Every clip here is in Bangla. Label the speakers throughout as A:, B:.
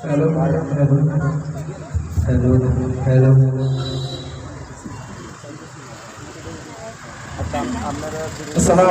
A: হ্যালো হ্যালো হ্যালো হ্যালো
B: আচ্ছা আপনারা যদি
A: আসসালামু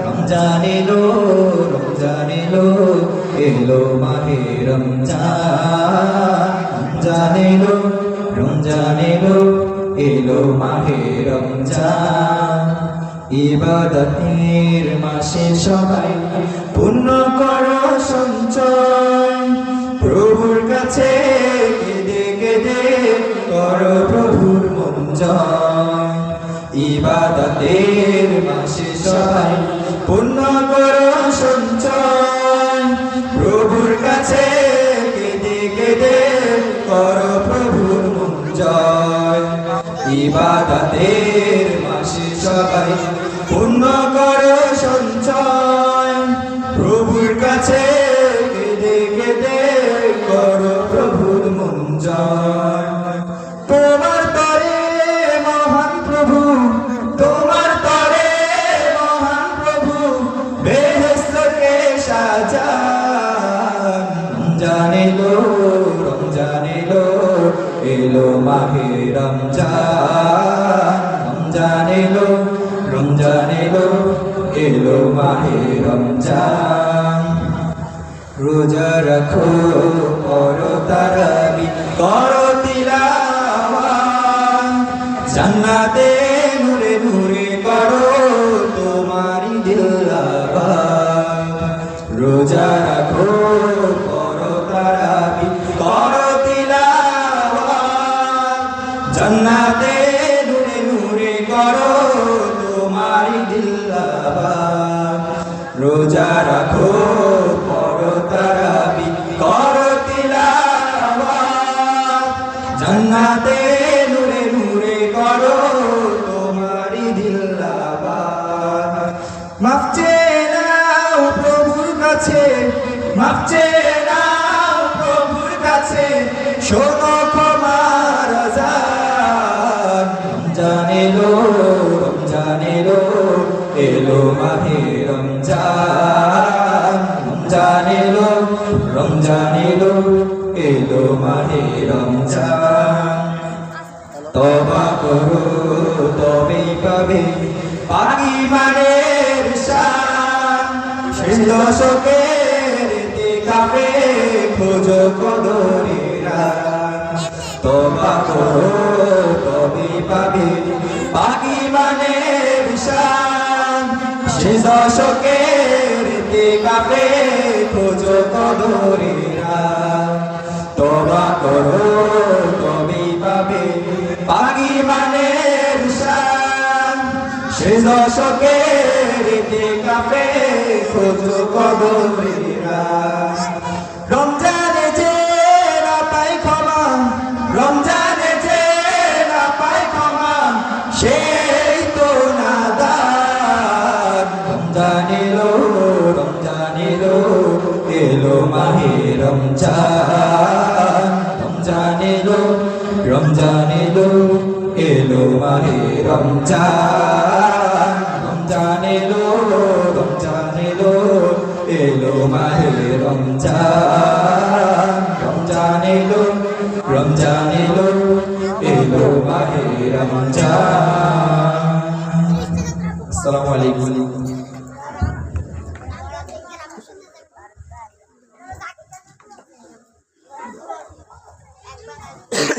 A: রমজান এলো রমজান এলো মাহে রমজান। রমজান এলো মাহে রমজান। ইবাদতের মাসে সবাই পূর্ণ করো সঞ্চয়। প্রভুর কাছে কেঁদে কেঁদে করো প্রভুর মন জয়। ইবাদতের মাসে সবাই পূর্ণ করো সঞ্চয়। প্রভুর কাছে কেঁদে কেঁদে করো প্রভুর জয়। ইবাদতের মাসে সবাই পূর্ণ করো সঞ্চয়। প্রভুর কাছে কেঁদে কেঁদে করো প্রভুর মন এলো মাহে রমজান রমজান এলো রমজান এলো এলো মাহে রমজান। রোজা রাখো, করো তারাবি, করো তিলাওয়াত। জান্নাতে জান্নাতে নূরে নূরে করো তোমারি দিলাবাত রোজা রাখো করো তারাবি, করো তিলাওয়াত। জান্নাতে নূরে নূরে করো তোমারি দিল্লাবাত মাফ চেয়ে নাও প্রভুর কাছে, মাফ চেয়ে নাও প্রভুর কাছে। শোনো এলো রমজান এলো এলো মাহে রমজান। রমজান এলো রমজান এলো এলো মাহে রমজান। তবা করো, তবেই পাবে শান। শেষ দশকের কাপে খোঁজো কদরেরা তবা করো, তবেই পাবে দশকের কাপে খোঁজো কদরেরা। তবা করো তবেই পাবে পাগি শান। সে দশকের কাপে খোঁজ কদরেরা। রমজানে যে যে সেই রমজান রমজান এলো রমজান এলো এলো মাহে রমজান। রমজান এলো রমজান এলো এলো মাহে রমজান। রমজান এলো রমজান এলো এলো মাহে রমজান। আসসালামু আলাইকুম।